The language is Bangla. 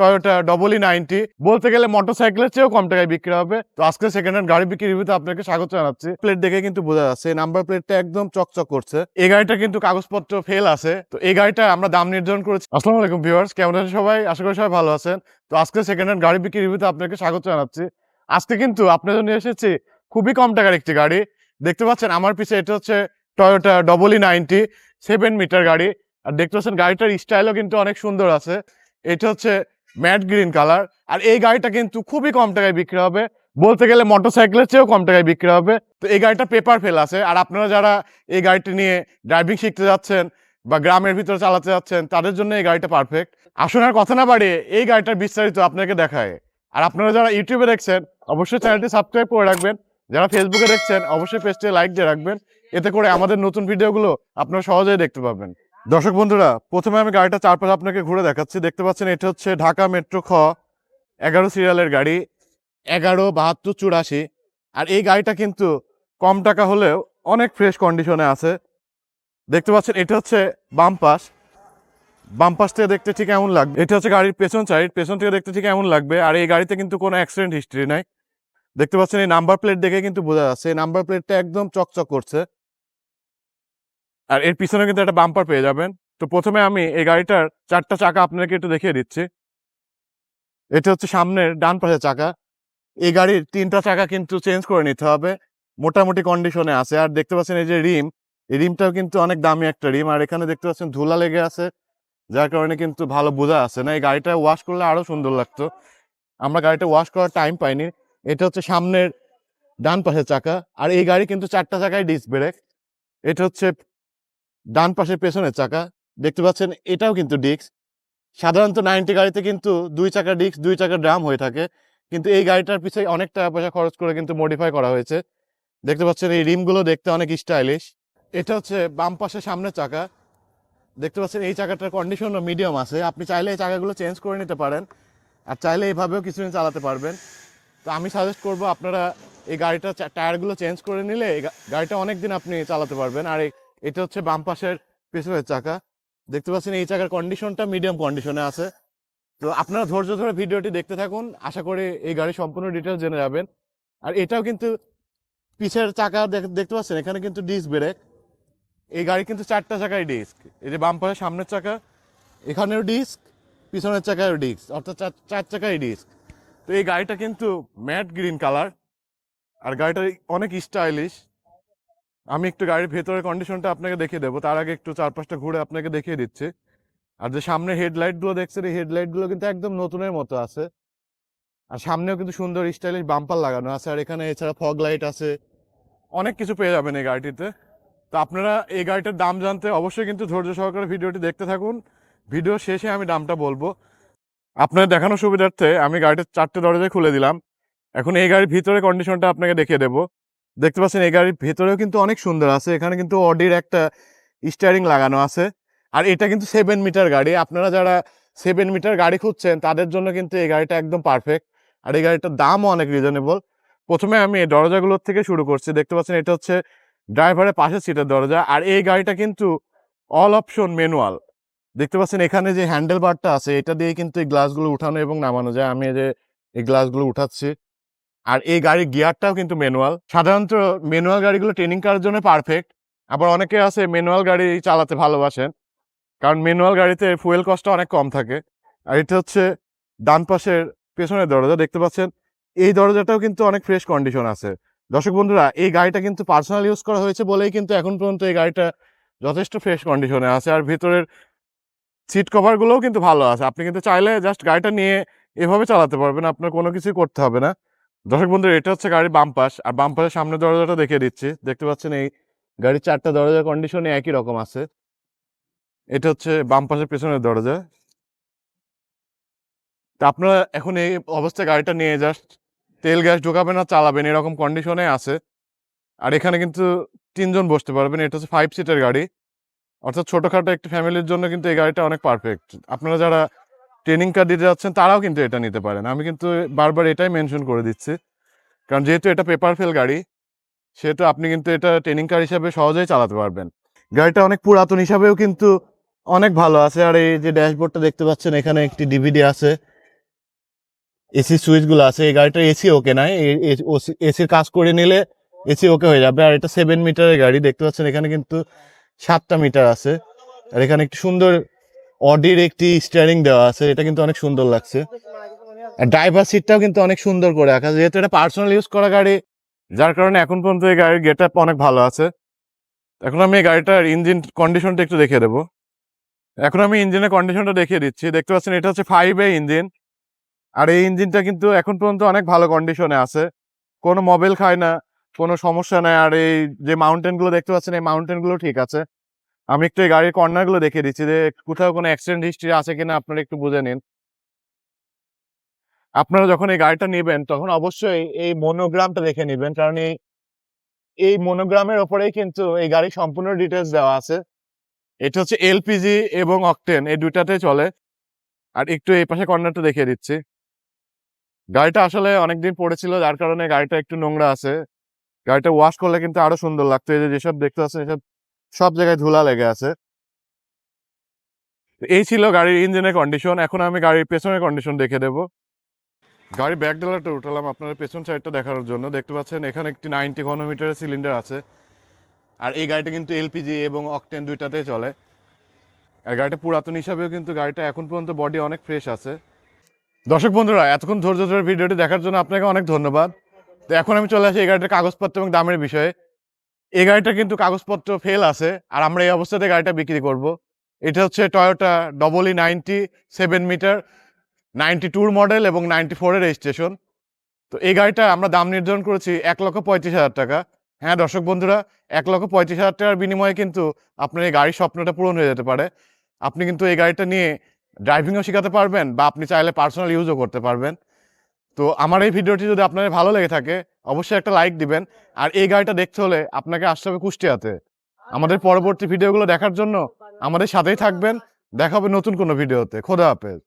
টয়োটা ডবল ই নাইনটি বলতে গেলে মোটরসাইকেলের চেয়েও কম টাকায় বিক্রি হবে। তো আজকে সেকেন্ড হ্যান্ড গাড়ি বিক্রি রিভিউতে আপনাকে স্বাগত জানাচ্ছি। প্লেট দেখে কিন্তু বোঝা যাচ্ছে নাম্বার প্লেটটা একদম চকচক করছে। এই গাড়িটা কিন্তু কাগজপত্র ফেল আছে। তো এই গাড়িটা আমরা দাম নির্ধারণ করেছি। আসসালামু আলাইকুম ভিউয়ার্স কেমন আছেন সবাই? আশা করি সবাই ভালো আছেন। তো আজকে সেকেন্ড হ্যান্ড গাড়ি বিক্রি রিভিউতে আপনাকে স্বাগত জানাচ্ছি। আজকে কিন্তু আপনার জন্য এসেছি খুবই কম টাকার একটি গাড়ি। দেখতে পাচ্ছেন আমার পিছে এটা হচ্ছে Toyota double E ninety seven meter গাড়ি। আর দেখতে পাচ্ছেন গাড়িটার স্টাইলও কিন্তু অনেক সুন্দর আছে। এটা হচ্ছে ম্যাট গ্রিন কালার। আর এই গাড়িটা কিন্তু খুবই কম টাকায় বিক্রি হবে। বলতে গেলে মোটরসাইকেলের চেয়েও কম টাকায় বিক্রি হবে। তো এই গাড়িটা পেপার ফেল আছে। আর আপনারা যারা এই গাড়িটি নিয়ে ড্রাইভিং শিখতে যাচ্ছেন বা গ্রামের ভিতরে চালাতে যাচ্ছেন, তাদের জন্য এই গাড়িটা পারফেক্ট আসুন আর কথা না বাড়িয়ে এই গাড়িটার বিস্তারিত আপনাকে দেখায়। আর আপনারা যারা ইউটিউবে দেখছেন, অবশ্যই চ্যানেলটি সাবস্ক্রাইব করে রাখবেন। যারা ফেসবুকে দেখছেন, অবশ্যই পেজটি লাইক দিয়ে রাখবেন। এতে করে আমাদের নতুন ভিডিওগুলো আপনারা সহজেই দেখতে পাবেন। দর্শক বন্ধুরা, প্রথমে আমি গাড়িটা চারপাশে আপনাকে ঘুরে দেখাচ্ছি। দেখতে পাচ্ছেন, এটা হচ্ছে ঢাকা মেট্রো খ এগারো সিরিয়ালের গাড়ি, এগারো, বাহাত্তর, চুরাশি। আর এই গাড়িটা কিন্তু কম টাকা হলেও অনেক ফ্রেশ কন্ডিশনে আছে। দেখতে পাচ্ছেন, এটা হচ্ছে বাম পাশ। বাম পাশ থেকে দেখতে ঠিক এমন লাগবে। এটা হচ্ছে গাড়ির পেছন সাইড পেছন থেকে দেখতে ঠিক এমন লাগবে। আর এই গাড়িতে কিন্তু কোনো অ্যাক্সিডেন্ট হিস্ট্রি নাই। দেখতে পাচ্ছেন, এই নাম্বার প্লেট দেখে কিন্তু বোঝা যাচ্ছে। এই নাম্বার প্লেটটা একদম চকচক করছে। আর এর পিছনে কিন্তু একটা বাম্পার পেয়ে যাবেন। তো প্রথমে আমি এই গাড়িটার চারটা চাকা আপনাকে একটু দেখিয়ে দিচ্ছি। এটা হচ্ছে সামনের ডান পাশে চাকা। এই গাড়ির তিনটা চাকা কিন্তু চেঞ্জ করে নিতে হবে। মোটামুটি কন্ডিশনে আছে। আর দেখতে পাচ্ছেন এই যে রিম, এই রিমটাও কিন্তু অনেক দামি একটা রিম। আর এখানে দেখতে পাচ্ছেন ধুলা লেগে আছে, যার কারণে কিন্তু ভালো বোঝা আছে না। এই গাড়িটা ওয়াশ করলে আরও সুন্দর লাগতো। আমরা গাড়িটা ওয়াশ করার টাইম পাইনি। এটা হচ্ছে সামনের ডান পাশের চাকা। আর এই গাড়ি কিন্তু চারটা চাকায় ডিস্ক ব্রেক এটা হচ্ছে ডান পাশের পেছনের চাকা, দেখতে পাচ্ছেন এটাও কিন্তু ডিস্ক। সাধারণত নাইনটি গাড়িতে কিন্তু দুই চাকা ডিস্ক, দুই চাকা ড্রাম হয়ে থাকে। কিন্তু এই গাড়িটার পিছনে অনেক টাকা পয়সা খরচ করে কিন্তু মডিফাই করা হয়েছে। দেখতে পাচ্ছেন এই রিমগুলো দেখতে অনেক স্টাইলিশ এটা হচ্ছে বাম পাশের সামনের চাকা। দেখতে পাচ্ছেন এই চাকাটার কন্ডিশন মিডিয়াম আছে। আপনি চাইলে এই চাকাগুলো চেঞ্জ করে নিতে পারেন। আর চাইলে এইভাবেও কিছুদিন চালাতে পারবেন। তো আমি সাজেস্ট করব আপনারা এই গাড়িটা টায়ারগুলো চেঞ্জ করে নিলে এই গাড়িটা অনেক দিন আপনি চালাতে পারবেন। আর এই- এটা হচ্ছে বাম পাশের পেছনের চাকা। দেখতে পাচ্ছেন এই চাকার কন্ডিশনটা মিডিয়াম কন্ডিশনে আছে। তো আপনারা ধৈর্য ধরে ভিডিওটি দেখতে থাকুন। আশা করি এই গাড়ির সম্পূর্ণ ডিটেলস জেনে যাবেন। আর এটাও কিন্তু পিছের চাকা দেখ- দেখতে পাচ্ছেন? এখানে কিন্তু ডিস্ক ব্রেক এই গাড়ি কিন্তু চারটা চাকায় ডিস্ক এই যে বাম পাশের সামনের চাকা, এখানেও ডিস্ক পিছনের চাকায়ও ডিস্ক অর্থাৎ চার চার চাকায় ডিস্ক তো এই গাড়িটা কিন্তু ম্যাট গ্রিন কালার আর গাড়িটা অনেক স্টাইলিশ আমি একটু গাড়ির ভেতরের কন্ডিশনটা আপনাকে দেখিয়ে দেবো। তার আগে একটু চারপাশটা ঘুরে আপনাকে দেখিয়ে দিচ্ছি। আর যে সামনে হেডলাইটগুলো দেখছেন, এই হেডলাইটগুলো কিন্তু একদম নতুনের মতো আছে। আর সামনেও কিন্তু সুন্দর স্টাইলিশ বাম্পার লাগানো আছে। আর এখানে এছাড়া ফগ লাইট আছে। অনেক কিছু পেয়ে যাবেন এই গাড়িটিতে। তো আপনারা এই গাড়িটার দাম জানতে অবশ্যই কিন্তু ধৈর্য সহকারে ভিডিওটি দেখতে থাকুন। ভিডিও শেষে আমি দামটা বলব। আপনার দেখানোর সুবিধার্থে আমি গাড়িটার চারটে দরজায় খুলে দিলাম। এখন এই গাড়ির ভিতরে কন্ডিশনটা আপনাকে দেখিয়ে দেবো। দেখতে পাচ্ছেন, এই গাড়ির ভেতরেও কিন্তু অনেক সুন্দর আছে। এখানে কিন্তু অডির একটা স্টিয়ারিং লাগানো আছে। আর এটা কিন্তু সেভেন মিটার গাড়ি। আপনারা যারা সেভেন মিটার গাড়ি খুঁজছেন, তাদের জন্য কিন্তু এই গাড়িটা একদম পারফেক্ট আর এই গাড়িটার দামও অনেক রিজনেবল প্রথমে আমি এই দরজাগুলোর থেকে শুরু করছি। দেখতে পাচ্ছেন, এটা হচ্ছে ড্রাইভারের পাশের সিটের দরজা। আর এই গাড়িটা কিন্তু অল অপশন ম্যানুয়াল দেখতে পাচ্ছেন, এখানে যে হ্যান্ডেল বারটা আছে, এটা দিয়ে কিন্তু এই গ্লাসগুলো উঠানো এবং নামানো যায়। আমি যে এই গ্লাসগুলো উঠাচ্ছি। আর এই গাড়ির গিয়ারটাও কিন্তু ম্যানুয়াল সাধারণত ম্যানুয়াল গাড়িগুলো ট্রেনিং করার জন্য পারফেক্ট আবার অনেকে আছে ম্যানুয়াল গাড়ি চালাতে ভালোবাসেন। কারণ ম্যানুয়াল গাড়িতে ফুয়েল কস্টটা অনেক কম থাকে। আর এটা হচ্ছে ডান পাশের পেছনের দরজা, দেখতে পাচ্ছেন? এই দরজাটাও কিন্তু অনেক ফ্রেশ কন্ডিশন আছে। দর্শক বন্ধুরা, এই গাড়িটা কিন্তু পার্সোনাল ইউজ করা হয়েছে বলেই কিন্তু এখন পর্যন্ত এই গাড়িটা যথেষ্ট ফ্রেশ কন্ডিশনে আছে। আর ভিতরের সিট কভারগুলোও কিন্তু ভালো আছে। আপনি কিন্তু চাইলে জাস্ট গাড়িটা নিয়ে এভাবে চালাতে পারবেন। আপনার কোনো কিছুই করতে হবে না। দর্শক বন্ধুরা, এটা হচ্ছে গাড়ির বাম পাশ। আর বাম পাশের সামনের দরজাটা দেখিয়ে দিচ্ছি। দেখতে পাচ্ছেন এই গাড়ির চারটা দরজার কন্ডিশনে একই রকম আছে। এটা হচ্ছে বাম পাশের পেছনের দরজা। তা আপনারা এখন এই অবস্থায় গাড়িটা নিয়ে জাস্ট তেল গ্যাস ঢোকাবেন আর চালাবেন, এরকম কন্ডিশনে আছে। আর এখানে কিন্তু তিনজন বসতে পারবেন। এটা হচ্ছে ফাইভ সিটের গাড়ি। অর্থাৎ ছোটোখাটো একটি ফ্যামিলির জন্য কিন্তু এই গাড়িটা অনেক পারফেক্ট আপনারা যারা ট্রেনিং কার দিতে যাচ্ছেন, তারাও কিন্তু এটা নিতে পারেন। আমি কিন্তু বারবার এটাই মেনশন করে দিচ্ছি। কারণ যেহেতু এটা পেপার ফেল গাড়ি, সেহেতু আপনি কিন্তু এটা ট্রেনিং কার হিসাবে সহজেই চালাতে পারবেন। গাড়িটা অনেক পুরাতন হিসাবেও কিন্তু অনেক ভালো আছে। আর এই যে ড্যাশবোর্ডটা দেখতে পাচ্ছেন, এখানে একটি ডিভিডি আছে। এসি সুইচগুলো আছে। এই গাড়িটার এসি ওকে নাই। এসির কাজ করে নিলে এসি ওকে হয়ে যাবে। আর এটা সেভেন মিটারের গাড়ি। দেখতে পাচ্ছেন, এখানে কিন্তু সাতটা মিটার আছে। আর এখানে একটি সুন্দর অডির একটি স্টিয়ারিং দেওয়া আছে, এটা কিন্তু অনেক সুন্দর লাগছে। ড্রাইভার সিটটাও কিন্তু অনেক সুন্দর করে রাখা যেহেতু এটা পার্সোনাল ইউজ করা গাড়ি, যার কারণে এখন পর্যন্ত এই গাড়ির গেট আপ অনেক ভালো আছে। এখন আমি এই গাড়িটার ইঞ্জিন কন্ডিশনটা একটু দেখিয়ে দেবো। এখন আমি ইঞ্জিনের কন্ডিশনটা দেখিয়ে দিচ্ছি। দেখতে পাচ্ছেন, এটা হচ্ছে ফাইভ এ ইঞ্জিন আর এই ইঞ্জিনটা কিন্তু এখন পর্যন্ত অনেক ভালো কন্ডিশনে আছে। কোনো মোবাইল খায় না, কোনো সমস্যা নেই। আর এই যে মাউন্টেনগুলো দেখতে পাচ্ছেন, এই মাউন্টেনগুলো ঠিক আছে। আমি একটু এই গাড়ির কর্নারগুলো দেখিয়ে দিচ্ছি যে কোথাও কোনো অ্যাক্সিডেন্ট হিস্ট্রি আছে কিনা আপনারা একটু বুঝে নিন। আপনারা যখন এই গাড়িটা নেবেন, তখন অবশ্যই এই মনোগ্রামটা দেখে নেবেন, কারণ এই এই মনোগ্রামের ওপরেই কিন্তু এই গাড়ির সম্পূর্ণ ডিটেলস দেওয়া আছে। এটা হচ্ছে এলপিজি এবং অকটেন এই দুইটাতে চলে। আর একটু এই পাশে কর্নারটা দেখিয়ে দিচ্ছি। গাড়িটা আসলে অনেকদিন পড়েছিল, যার কারণে গাড়িটা একটু নোংরা আছে। গাড়িটা ওয়াশ করলে কিন্তু আরও সুন্দর লাগতো। এই যেসব দেখতে পাচ্ছেন, এসব সব জায়গায় ধুলা লেগে আছে। এই ছিল গাড়ির ইঞ্জিনের কন্ডিশন এখন আমি গাড়ির পেছনের কন্ডিশন দেখে দেবো। গাড়ির ব্যাক ডালারটা উঠালাম আপনার পেছন সাইডটা দেখানোর জন্য। দেখতে পাচ্ছেন, এখানে একটি নাইনটি ঘনমিটারের সিলিন্ডার আছে। আর এই গাড়িটা কিন্তু এলপিজি এবং অকটেন দুইটাতেই চলে। আর গাড়িটা পুরাতন হিসাবেও কিন্তু গাড়িটা এখন পর্যন্ত বডি অনেক ফ্রেশ আছে। দর্শক বন্ধুরা, এতক্ষণ ধৈর্য ধরে ভিডিওটি দেখার জন্য আপনাকে অনেক ধন্যবাদ। তো এখন আমি চলে আসি এই গাড়িটার কাগজপত্র এবং দামের বিষয়ে। এই গাড়িটা কিন্তু কাগজপত্র ফেল আছে, আর আমরা এই অবস্থাতে গাড়িটা বিক্রি করব। এটা হচ্ছে Toyota double E ninety seven meter ninety টুর মডেল এবং নাইনটি ফোরের রেজিস্ট্রেশন তো এই গাড়িটা আমরা দাম নির্ধারণ করেছি এক লক্ষ পঁয়ত্রিশ হাজার টাকা। হ্যাঁ দর্শক বন্ধুরা, এক লক্ষ পঁয়ত্রিশ হাজার টাকার বিনিময়ে কিন্তু আপনার এই গাড়ির স্বপ্নটা পূরণ হয়ে যেতে পারে। আপনি কিন্তু এই গাড়িটা নিয়ে ড্রাইভিংও শেখাতে পারবেন বা আপনি চাইলে পার্সোনাল ইউজও করতে পারবেন। তো আমার এই ভিডিওটি যদি আপনাদের ভালো লেগে থাকে অবশ্যই একটা লাইক দিবেন। আর এই গাড়িটা দেখতে হলে আপনাকে আসতে হবে কুষ্টিয়াতে। আমাদের পরবর্তী ভিডিওগুলো দেখার জন্য আমাদের সাথেই থাকবেন। দেখা হবে নতুন কোনো ভিডিওতে খোদা হাফেজ।